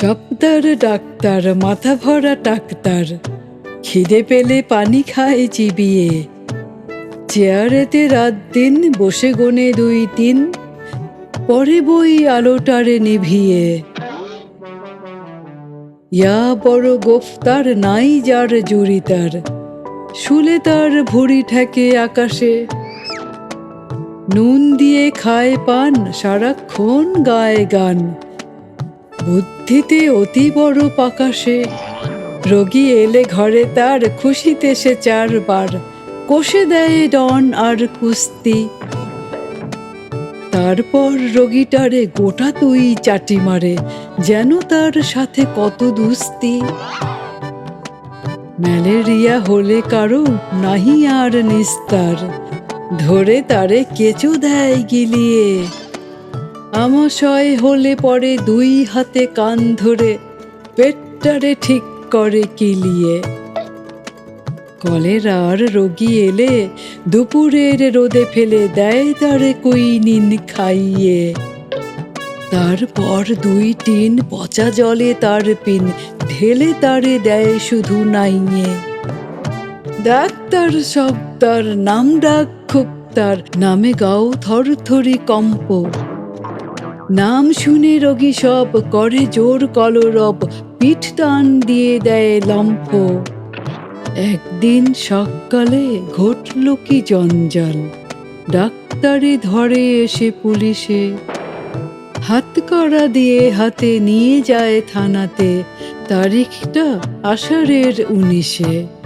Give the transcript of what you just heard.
সপ্তার doctor, মাথা ভরা doctor. খিদে পেলে পানি খায় চিবিয়ে। চেয়ারেতে রাত দিন, বসে গোনে দুই তিন। পরে বই আলোটারে নিভিয়ে। ইয়া বড় গোফতার, নাই যার জুড়ি তার। শুলে তার ভুড়ি ঠেকে আকাশে। নুন দিয়ে খায় পান, সারাক্ষণ গায় গান। বুদ্ধিতে অতি বড় পাকাশে রোগী এলে ঘরে তার খুশিতে সে চারবার কষে দেয় ডন আর কুস্তি। তারপর রোগীটারে গোটা তুই চাটি মারে, যেন তার সাথে কত দুস্তি। ম্যালেরিয়া হলে কারও নাহি আর নিস্তার, ধরে তারে কেঁচো দেয় গিলিয়ে। আমাশয় হলে পরে দুই হাতে কান ধরে পেটটারে ঠিক করে কিলিয়ে কলেরার রোগী এলে দুপুরের রোদে ফেলে দেয় তারে কুইনিন খাইয়ে। তারপর দুই টিন পচা জলে তার পিন ঢেলে তারে দেয় শুধু নাইয়ে। ডাক্তার সব তার নাম ডাক খুব তার, নামে গাও থর থরি কম্প। নাম শুনে রোগী সব করে জোর কলরব, পিঠ টান দিয়ে দেয় লম্ফ। একদিন সকালে ঘটল কি জঞ্জাল, ডাক্তারে ধরে এসে পুলিশে। হাত করা দিয়ে হাতে নিয়ে যায় থানাতে, তারিখটা আষাঢ়ের উনিশে।